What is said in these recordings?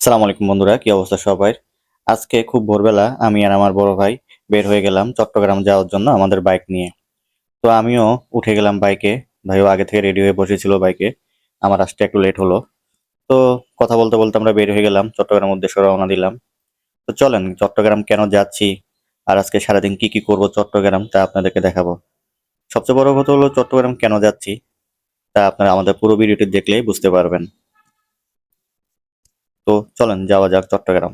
সালাম আলাইকুম বন্ধুরা, কি অবস্থা সবাই? আজকে খুব ভোরবেলা আমি আর আমার বড় ভাই বের হয়ে গেলাম চট্টগ্রাম যাওয়ার জন্য আমাদের বাইক নিয়ে। তো আমিও উঠে গেলাম বাইকে, ভাইও আগে থেকে রেডি হয়ে বসেছিল বাইকে, আমার আসতে একটু লেট হলো। তো কথা বলতে বলতে আমরা বের হয়ে গেলাম চট্টগ্রাম উদ্দেশ্যে রওনা দিলাম। তো চলেন, চট্টগ্রাম কেন যাচ্ছি আর আজকে সারাদিন কি কি করব চট্টগ্রাম তা আপনাদেরকে দেখাবো। সবচেয়ে বড় কথা হলো চট্টগ্রাম কেন যাচ্ছি তা আপনারা আমাদের পুরো ভিডিওটি দেখলেই বুঝতে পারবেন। তো চলেন, যাওয়া যাক চট্টগ্রাম।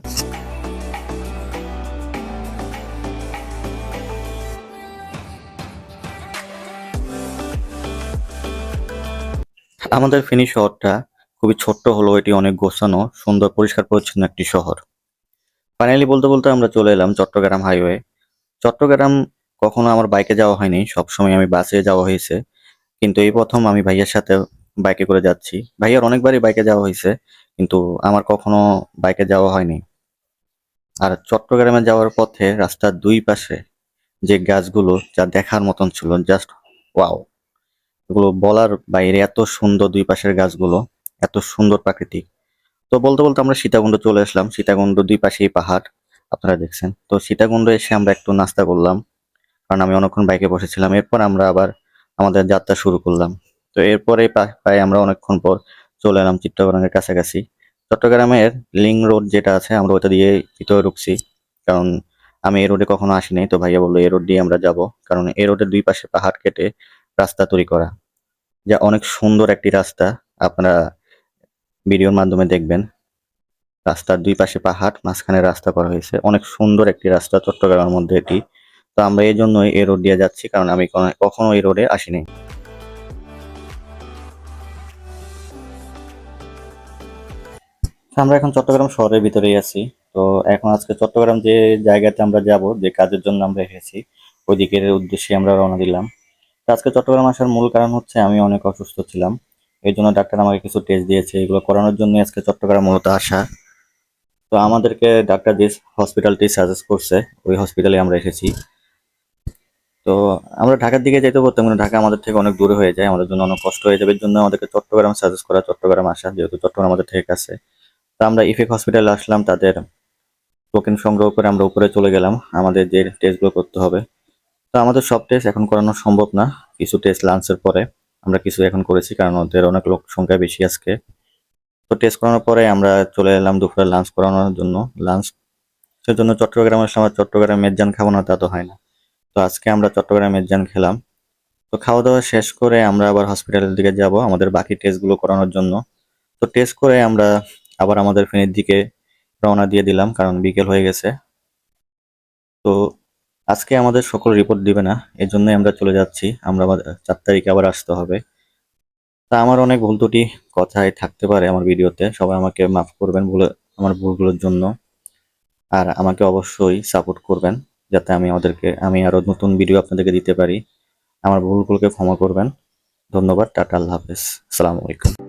আমাদের ফেনী শহরটা খুবই ছোট্ট হলো এটি অনেক গোছানো, সুন্দর, পরিষ্কার পরিচ্ছন্ন একটি শহর। ফাইনালি বলতে বলতে আমরা চলে এলাম চট্টগ্রাম হাইওয়ে। চট্টগ্রাম কখনো আমার বাইকে যাওয়া হয়নি, সবসময় আমি বাসে যাওয়া হয়েছে। কিন্তু এই প্রথম আমি ভাইয়ের সাথে বাইকে করে যাচ্ছি। ভাইয়ার অনেকবারই বাইকে যাওয়া হয়েছে, কিন্তু আমার কখনো বাইকে যাওয়া হয়নি। আর চট্টগ্রামে যাওয়ার পথে রাস্তার দুই পাশে যে গাছগুলো, যা দেখার মতন ছিল জাস্ট ওয়াও এগুলো বলার বাইরে এত সুন্দর দুই পাশের গাছগুলো, এত সুন্দর প্রাকৃতিক। তো বলতে বলতে আমরা সীতাকুণ্ড চলে আসলাম। সীতাকুণ্ড দুই পাশেই পাহাড়, আপনারা দেখছেন। তো সীতাকুণ্ড এসে আমরা একটু নাস্তা করলাম, কারণ আমি অনেকক্ষণ বাইকে বসেছিলাম। এরপর আমরা আবার আমাদের যাত্রা শুরু করলাম। তো এরপরে প্রায় আমরা অনেকক্ষণ পর চলে এলাম চিত্তগ্রামের কাছাকাছি। চট্টগ্রামের লিং রোড যেটা আছে, আমরা ওটা দিয়ে ভিতরে ঢুকছি। কারণ আমি এই রোডে কখনো আসিনি, তো ভাইয়া বলল এই রোড দিয়ে আমরা যাব। কারণ এই রোডের দুই পাশে পাহাড় কেটে রাস্তা তৈরি করা। যা অনেক সুন্দর একটি রাস্তা, আপনারা ভিডিওর মাধ্যমে দেখবেন। রাস্তার দুই পাশে পাহাড়, মাঝখানে রাস্তা করা হয়েছে। অনেক সুন্দর একটি রাস্তা, চট্টগ্রামের মধ্যে এটি। তো আমরা এই জন্যই এই রোড দিয়ে যাচ্ছি, কারণ আমি কখনো এই রোডে আসিনি। আমরা এখন চট্টগ্রাম শহরের ভিতরেই আছি। তো এখন আজকে চট্টগ্রাম যে জায়গাতে আমরা যাব, যে কাজের জন্য আমরা এসেছি, ওই দিকের উদ্দেশ্যে আমরা রওনা দিলাম। তো আজকে চট্টগ্রাম আসার মূল কারণ হচ্ছে আমি অনেক অসুস্থ ছিলাম। এই জন্য ডাক্তার আমাকে কিছু টেস্ট দিয়েছে। এগুলো করানোর জন্য আজকে চট্টগ্রাম মূলত আসা। তো আমাদেরকে ডাক্তার যে হসপিটালটি সাজেস্ট করছে, ওই হসপিটালে আমরা এসেছি। তো আমরা ঢাকার দিকে যেতে পারতাম কিন্তু ঢাকা আমাদের থেকে অনেক দূরে হয়ে যায়। আমাদের জন্য অনেক কষ্ট হয়ে যাবে। এর জন্য আমাদেরকে চট্টগ্রাম সাজেস্ট করা, চট্টগ্রাম আসা। যেহেতু চট্টগ্রাম আমাদের থেকে কাছে। আমরা ইফেক হসপিটালে আসলাম, তাদের টোকেন সংগ্রহ করে আমরা উপরে চলে গেলাম। আমাদের যে টেস্টগুলো করতে হবে। তো আমাদের সব টেস্ট এখন করানো সম্ভব না। কিছু টেস্ট লাঞ্চের পরে আমরা কিছু এখন করেছি, কারণ ওদের অনেক লোক সংখ্যা বেশি আজকে। তো টেস্ট করানোর পরে আমরা চলে এলাম দুপুরে লাঞ্চ করানোর জন্য। লাঞ্চ সেজন্য চট্টগ্রামে আসলাম, আর চট্টগ্রামে মেজান খাব না, তা তো হয় না। তো আজকে আমরা চট্টগ্রামে মেজান খেলাম। তো খাওয়া দাওয়া শেষ করে আমরা আবার হসপিটালের দিকে যাব, আমাদের বাকি টেস্টগুলো করানোর জন্য। তো টেস্ট করে আমরা আবার আমাদের ফেনীর দিকে রওনা দিয়ে দিলাম, কারণ বিকেল হয়ে গেছে। তো আজকে আমাদের সকল রিপোর্ট দিবে না এর জন্যই আমরা চলে যাচ্ছি। আমরা চার তারিখে আবার আসতে হবে। তা আমার অনেক ভুল ত্রুটি কথায় থাকতে পারে আমার ভিডিওতে, সবাই আমাকে মাফ করবেন ভুলে, আমার ভুলগুলোর জন্য। আর আমাকে অবশ্যই সাপোর্ট করবেন, যাতে আমি আমাদেরকে, আমি আরও নতুন ভিডিও আপনাদেরকে দিতে পারি। আমার ভুলগুলোকে ক্ষমা করবেন। ধন্যবাদ, টাটা, আল্লাহ হাফেজ। আসসালামু আলাইকুম।